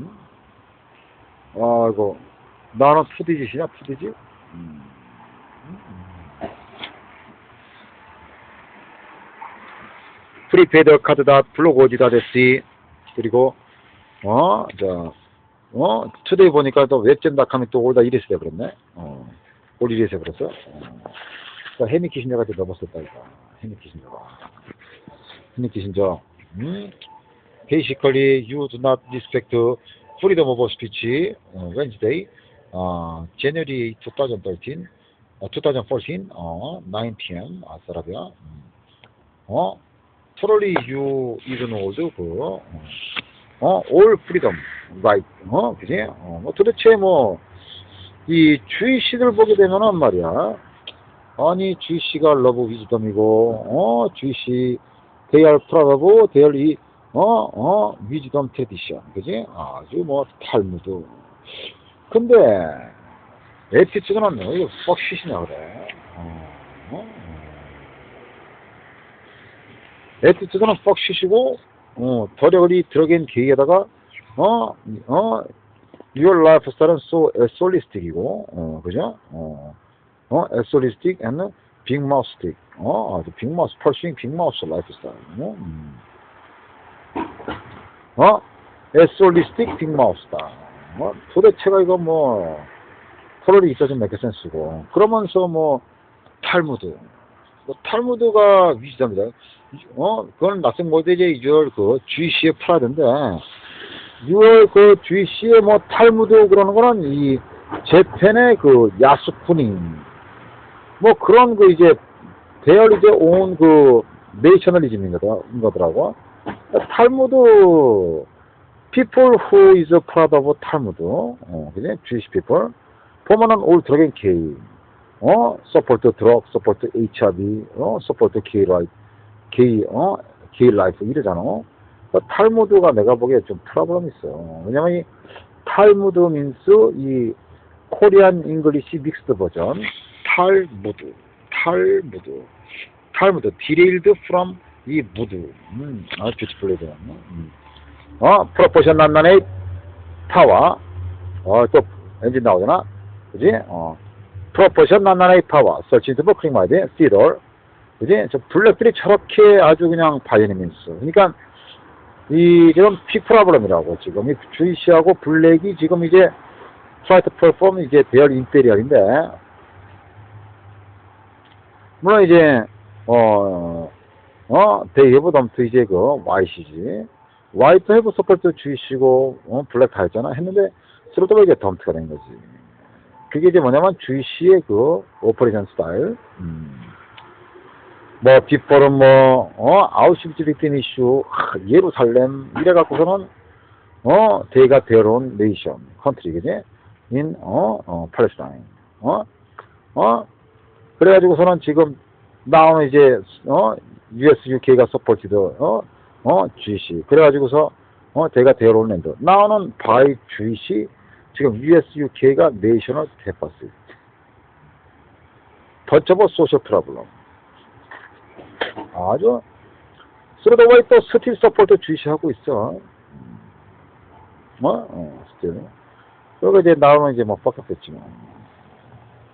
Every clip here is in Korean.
음? 아이고, 나는 푸디짓이냐, 푸디짓? 음. 프리페이드 카드다 블로그지다 됐지. 그리고, 어, 자, 어, 투데이 보니까 또 웹젠닷컴이 또 올다 이래서 돼버렸네. 어, 올 이래서 돼버렸어. 어. 자, 해미 키신저가 또 넘었었다, 이거. 해미 키신저가. 해미 키신저. 음? Basically, you do not respect freedom of speech. 어, Wednesday, 어, January 2013, 어, 2014, 어, 9 p.m. 아싸라비아. 음. 어, totally you ignored 그, 어, 어, all freedom, right, 어, 그지? 어, 뭐 도대체 뭐, 이 주의씨들 보게 되면은 말이야, 아니, 주의씨가 러브 위즈덤이고, 어, are proud of, they are 이, 어, 어, 위즈덤 트레디션, 그지? 아주 뭐, 탈무드. 근데, 에티튜드는 너 이거 퍽시시냐 그래. 어, 어, 어. 에티튜드는 퍽시시고, 어, 더력이 들어간 계획에다가, 어, 어, your lifestyle은 so solistic이고, 어, 그죠? 어, 어, solistic and big mouth stick. 어, 아주 big mouth, pursuing big mouth lifestyle. 어, 음. 어, mouth style. 뭐, 도대체가 이거 뭐, 토럴이 있어서 메케센스고, 그러면서 뭐, 탈무드. 뭐, 탈무드가 위지답니다. 어, 그건 낯선 모델의 2월 그 GC의 프라드인데, 6월 그 GC의 뭐 탈무드 그러는 거는 이 재팬의 그 야스쿠닝, 뭐 그런 그 이제 대열 이제 온 그 네이셔널리즘인 거더- 인 거더라고. 탈무드, people who is proud of 탈무드, 어, 그지? Jewish people. 보면은 올 드래곤 K, 어, support drug, support HIV, 어, support gay right, gay, 어, gay life 이러잖아. 그 탈무드가 내가 보기에 좀 프로블럼 있어. 왜냐면 이 탈무드 민스 이 코리안 잉글리시 믹스드 버전 탈무드, 탈무드, 탈무드, derived from 이 무드. 음, 아. 음. 어, 프로포션 난난의 파워. 어, 또 엔진 나오잖아. 그지? 어. 프로포션 난난의 파워. 설치 인터브 클릭 마이드, 시돌. 그지? 저 블랙들이 저렇게 아주 그냥 바이오니민스. 그러니까 이 지금 픽 프로블럼이라고 지금 이 주이시하고 블랙이 지금 이제 프라이트 퍼폼 이제 대열 인테리얼인데 물론 이제 어, 어, 데이브 덤트 이제 그 YCG 헤브 서포트 주이시고 어, 블랙 다 했잖아. 했는데 스로도가 이제 덤트가 된 거지. 그게 이제 뭐냐면 주이시의 그 오퍼레이션 스타일. 음. 뭐 뒷벌은 뭐 어, 아우슈비츠리틴 이슈. 하, 예루살렘. 이래 갖고서는 어? 대가 대로운 네이션 컨트리 그지? 인 어, 어 팔레스타인. 어 어? 그래가지고서는 지금 나오는 이제 어 US UK가 서포티드 어어 GC 그래가지고서 어 대가 대로운 랜드 나오는 바이 GC 지금 US UK가 더쳐버 소셜 프로블럼 아주 스로더와이 또 스틸 서포트 주시하고 있어. 뭐, 어, 스틸. 그리고 이제 나오면 이제 뭐 뻑뻑했지 뭐.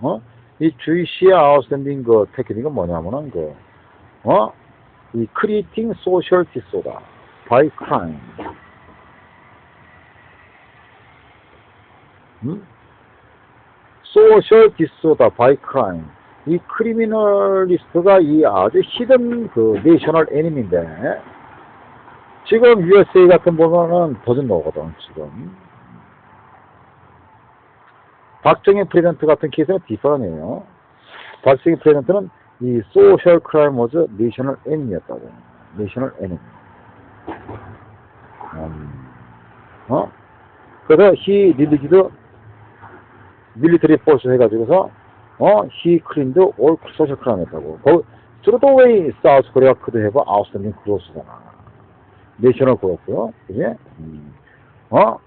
어? 이 주이시의 아웃스탠딩 그 테크닉은 뭐냐면은 그, 어? 이 크리에이팅 소셜 디소다 바이 크라임. 음? 소셜 디소다 바이 크라임. 이 크리미널리스트가 이 아주 히든 그 내셔널 애니미인데 지금 USA 같은 보면은 버전 나오거든 지금 박정희 프레젠트 같은 케이스는 디퍼런이에요 박정희 프레젠트는 이 소셜 크라임 워즈 내셔널 애니미였다고 내셔널 애니미 음, 어? 그래서 히 릴리지드 밀리터리 포스 해가지고서 어, he cleaned all social crime 했다고. 거, through the way South Korea could have outstanding growth잖아. 내셔널 그렇고요. 그지? 음. 어?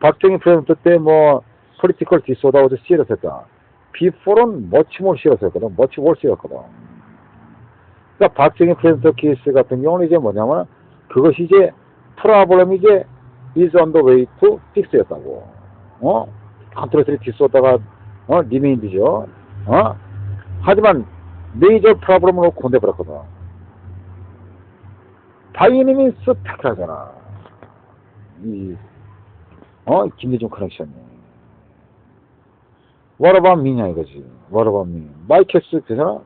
박정희 프레젠트 때 뭐, political disorder was serious 했다. Before는 much more serious 했거든. much worse 였거든. 그러니까 박정희 프레젠트 케이스 같은 경우는 이제 뭐냐면, 그것이 이제, 프로블럼이 이제, is on the way to fix였다고. 어? 컨트롤 디스오다가 어? remained죠. 어? 하지만 메이저 프로블럼으로 건대버렸거든. 바이니미 스펙하잖아. 이, 어? 김대중 커넥션이. What about me냐 이거지. What about me? 마이캐스 그 사람,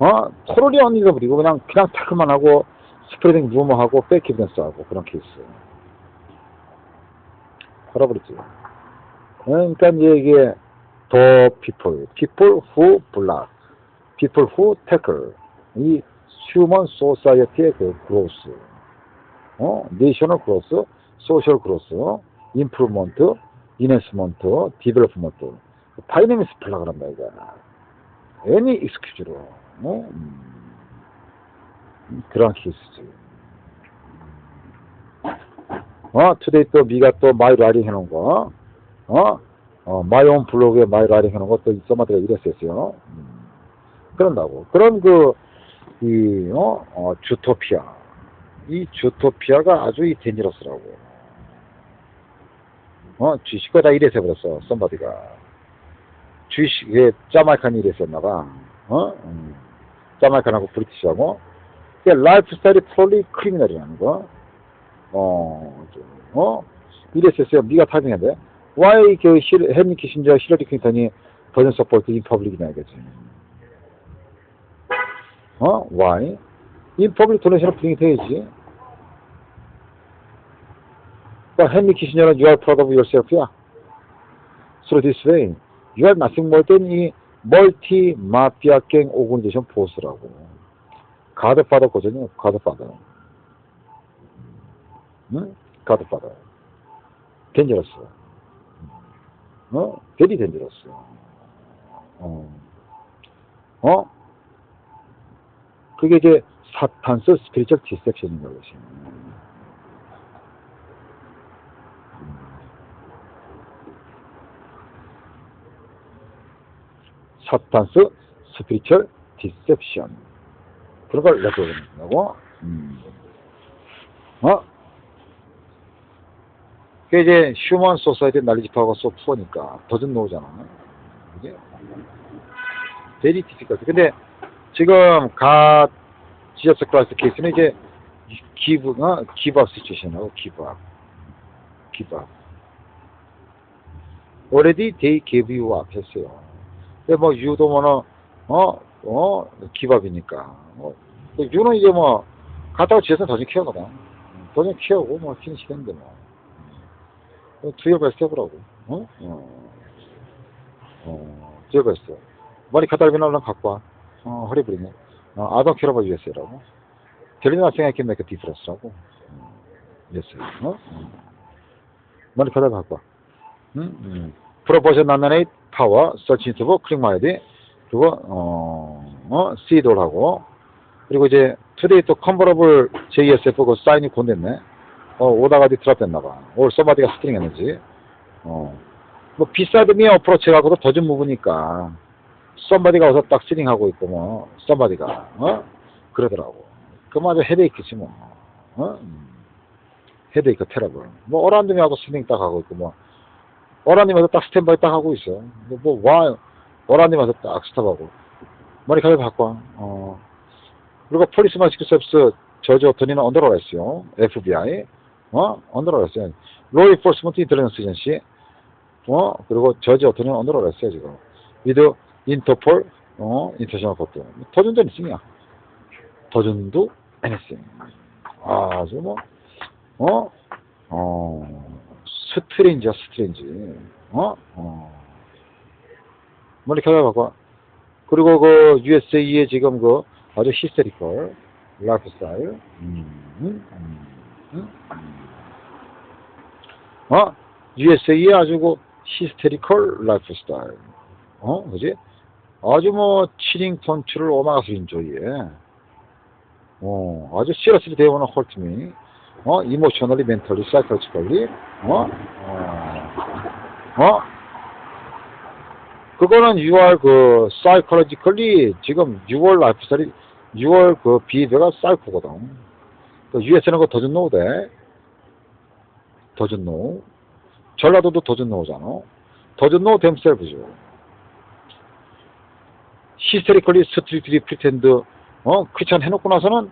어? 토론이 안 잊어버리고 그냥, 그냥 타크만 하고 스프레딩 루머하고 페이크 에비던스 하고 그런 케이스. 팔아버렸지. 그러니까 이제 이게 the people, people who block, people who tackle, 이 human society의 그 growth, 어, national growth, social growth, improvement, enhancement, development, 다이내믹스 플라그 한다, 이거. any excuse로, 어, 음, 그런 케이스지. 어, 투데이 또 미가 또 마이 라이딩 해놓은 거, 어, 어, 마이 온 블로그에 마이 라이딩 해놓은 것도 써마들가 이랬었어요. 음, 그런다고. 그런 그, 이, 어, 어, 주토피아. 이 주토피아가 아주 이 데니러스라고. 어, 주식과 다 이래서 버렸어, 썸바디가. 주식, 왜, 자마이칸이 이랬었나봐. 어? 음. 자마이칸하고 브리티시하고. 그 라이프 스타일이 폴리 크리미널이라는 거. 어, 좀, 어? 이랬었어요. 미가 타빙인데. Why 그 힐, 헨리 키신저, 힐러리 클린턴이 버전 서포트 인 퍼블릭이냐 이거지. 어? Why? 인 퍼블릭 도네이션을 부팅이 돼야지. 그러니까 헨리 키신저는 you are proud of yourself야. So this way, nothing more than 이 멀티 마피아 갱 오그니제이션 보스라고. 가드파더 거든요. 가드파더. 응? 가드파더. 덴저러스. 어? 베리 덴저러스. 어. 어? 그게 이제 사탄스 스피리처 디섹션인 것이. 사탄스 스피리처 디셉션. 그런 걸 내보낸다고. 음. 어? 그게 이제 휴먼 소사이티 쏙 푸니까 더좀 나오잖아. 그게 베리 디피컬트. 근데 지금 가 지저스 클라스 케이스는 이제 기브가 기브업 시츄에이션하고 기브업. 기브업. already they gave you up 했어요. 근데 뭐 유도 뭐는 어, 어, 기밥이니까. 뭐, 유는 이제 뭐, 갔다가 지에서 더좀 키워거든. 더좀 키우고, 뭐, 피니시겠는데, 뭐. 두열 베스트 해보라고. 어? 어. 어, 두열 베스트. 머리 카달비나 얼른 갖고 와. 어, 허리브리네. 어, 아동 캐러바 USA라고. 델리나 생각해 make a difference라고. 예스. 어? 어. 머리 카달비 갖고 와. 응? 응. 프로포션 나나네 파워, 서치 인터브, 클릭 마야 돼. 그리고, 어, 어, C돌하고. 그리고 이제, 투데이 또 컨버러블 JSF 그 사인이 곤됐네. 어, 오다가 어디 트랍됐나봐. 올 서바디가 스트링 했는지. 어. 뭐, 비사드미 어프로치 갖고도 더좀 묵으니까. 썸바디가 와서 딱 스트링하고 있고, 뭐, 썸바디가, 어? 그러더라고. 그마저 헤데이크지, 뭐. 어? 음. 헤데이크 테러블. 뭐, 어란드미하고 스트링 딱 하고 있고, 뭐. 어란님에서 딱 스탠바이 딱 하고 있어. 뭐, 와, 어란님에서 딱 스탑하고. 머리 가볍게 바꿔. 와. 어. 그리고 폴리스 마스크 셉스 저지 어터니는 언더로랬어요. FBI. 어? 언더로랬어요. 로이 포스먼트 인텔리전스 에전시. 어? 그리고 저지 어터니는 언더로랬어요, 지금. 위드 인터폴, 어? 인터셔널 코트. 더준도 있으냐? 더준도 anything. 아주 뭐, 어? 어. 스트레인지야, 스트레인지. 어? 어. 켜져 갖고. 그리고 그 USA의 지금 그 아주 히스테리컬 라이프 스타일. 음, 음, 음, 음. 어? USA의 아주 그 히스테리컬 라이프 스타일. 어? 그지? 아주 뭐, 치링 펀치를 오마가스 인조이에. 어, 아주 시러스리 대원은 홀트미. 어, 이모셔널리, 멘털리, 사이클리컬리, 어, 어, 어, 그거는 6월 그, 사이클리컬리, 지금 6월 라이프스타일이, 6월 그 비배가 사이코거든. 그 US는 그거 더준 노대. doesn't know. 전라도도 doesn't know themselves죠. hysterically strictly pretend, 어, 귀찮 해놓고 나서는,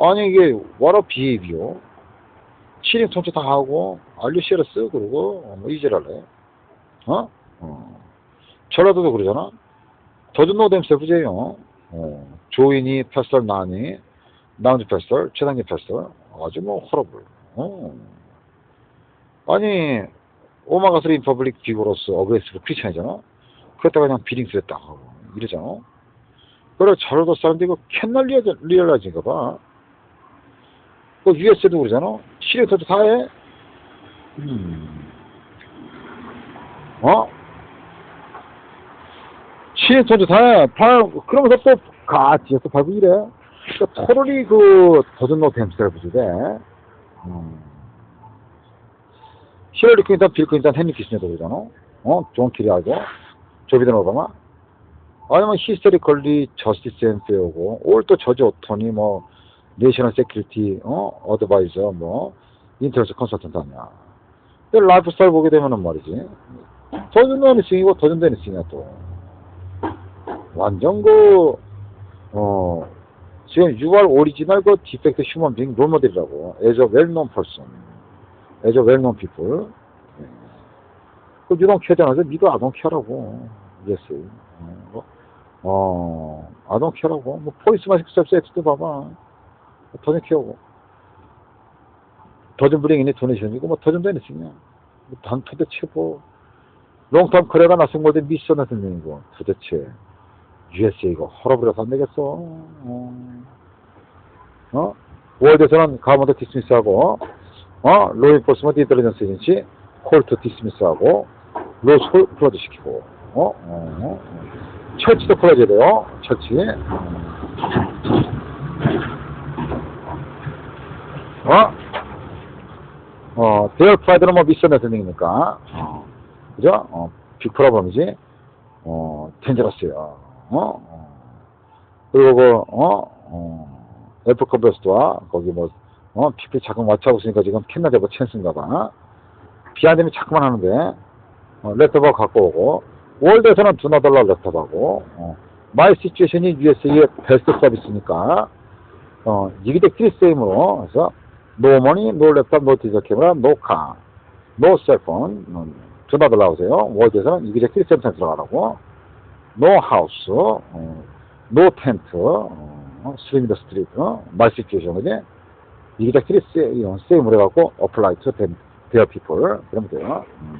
아니, 이게, a behavior. 치림 통치 다 하고, 알류 시어스 그러고, 어, 뭐, 이지랄래. 어? 어. 전라도도 그러잖아. doesn't know themselves예요. 어. 조인이, 패스털, 나니, 나운지 패스털, 최단기 패스털. 아주 뭐, 허러블. 어. 아니, 오마가스 리퍼블릭 비고로스 어그레시브 크리스찬이잖아. 그랬다가 그냥 비링스에 딱 하고 이러잖아. 그래 저러도 사람들이 그 캔널 리얼라이즈인가 봐. 그 US도 그러잖아. 다 해. 음. 어? 다 해. 다, 그러면서 또, 가, 뒤에 또 밟고 이래. 그러니까 토럴이 그, 더든노 댐스를 돼. 음. 힐러리 클린턴, 빌 클린턴, 헨리 키시녀도 그러잖아. 어? 존 키리하고, 조 비든 오바마. 아니면 히스테리 걸리, 저스티스 앤 페어고, 올또 저지 오토니, 뭐, 내셔널 세큐리티, 어? 어드바이저, 뭐, 인터넷 컨설턴트 아니야. 근데 라이프 스타일 보게 되면은 말이지. 더전 데니싱이고 더전 데니싱이야 또. 완전 그, 어, 지금 6월 오리지널 그 디펙트 휴먼 빙 롤모델이라고. as a well-known person. as a well-known people. 예. 그 don't care잖아. 니도 don't care라고. yes. 어, 뭐, 어, don't care라고. 뭐, 포이스 마스크 셉스 엑스도 봐봐. 더전 케어고. 더전 브링이니 도네이션이고, 뭐, 데니싱이야. 뭐, 단 도대체 뭐, 롱텀 커리어가 나선 건데 미션 같은 놈이고, 도대체. USA가 헐어버려서 안 되겠어. 어? 어? 월드에서는 가먼트 디스미스하고, 어? 로인포스먼트 인텔리전스 에전시 콜트 디스미스하고, 로스쿨 클로즈 시키고, 어? 어? 철치도 클로즈 돼요. 철치. 어? 어, 대열 프라이드는 뭐 미션 같은 놈이니까. 어. 그죠? 어, 빅 프로블럼이지. 어, 텐저러스요. 어? 어. 그리고 그, 어, 어, 애플 컴베스트와 거기 뭐, 어, 피피 자꾸 맞춰하고 있으니까 지금 캔나데버 찬스인가 봐. 비아님이 자꾸만 하는데, 어, 랩탑하고 갖고 오고, 월드에서는 두나 달러 랩탑하고, 어, 마이 시츄에이션이 USA의 베스트 서비스니까, 어, 이게 대 크리스임으로, 그래서, 노 머니, 노 랩탑, 노 디저 캐머라, 노 카, 노 셀폰, 음, 두나달러 오세요. 월드에서는 이게 대 크리스임 센터 들어가라고. 노 하우스, 어, 노 텐트, 어, 스트리밍 더 스트리트, 어, 마이 다 크리스, 세임을 해갖고, 어플라이 투 데어 피플, 그러면 돼요. 음.